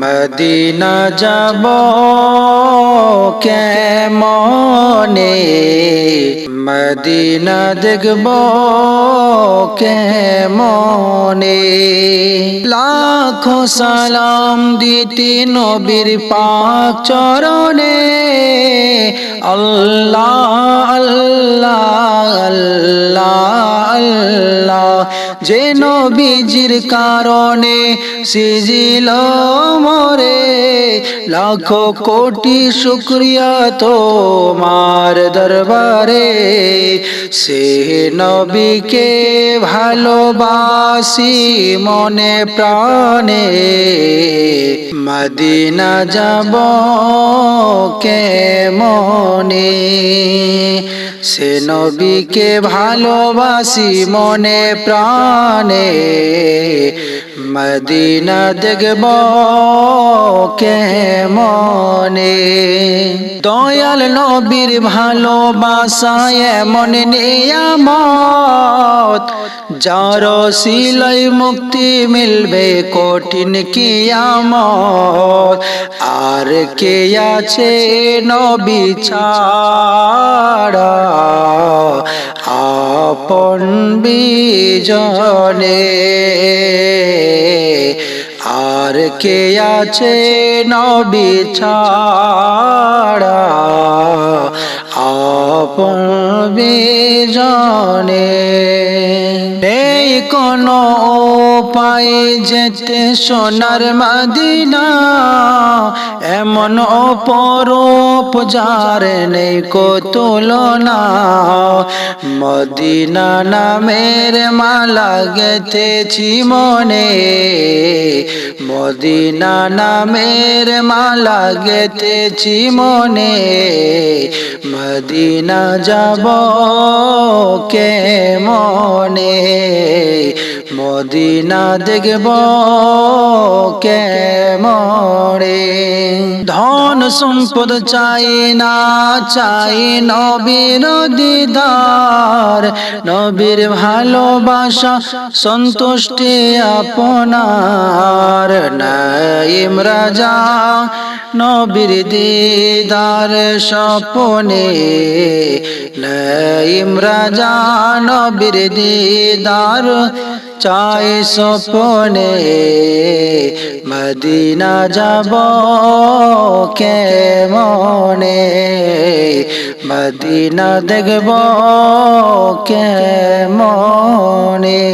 Medina যাব কেমনে? Medina দেখব কেমনে? লাখো সালাম দিতে নবীর পাক চরণে। আল্লাহ আল্লাহ আল্লাহ আল্লাহ যে নবীজির কারণে সিজিল মরে লাখো কোটি শুক্রিয়া তোমার দরবারে। সে নবীকে ভালোবাসি মনে প্রাণে। মদিনা যাব কে মনে সে নবীকে ভালোবাসি মনে প্রাণে। মদিনা দেখব কে মনে দয়াল নবীর ভালোবাসায় এমন নিয়ামত যার সিলাই মুক্তি মিলবে কঠিন কিয়ামত। আর কে আছে নবী ছাড়া? আপন বিজনে। আর কে আছে নবী ছাড়া? আপন বিজনে। কোনো উপায় যেতে সোনার মাদিনা, এমন অপরূপ যার নেই তুলনা মদিনা নামের মালা গেতেছি মনে, মদিনা নামের মালা গেতেছি মনে। মদিনা যাব কে মনে? মদিনা দেখব কে মরে ধন সম্পদ চাই না, চাই নবীর দিদার। নবীর ভালোবাসা সন্তুষ্টি আপনার। নাইম রাজা নবীর দিদার স্বপনে নাইম রাজা নবীর দিদার চাই স্বপনে মদিনা যাব কে মনে মদিনা দেখব কে মনে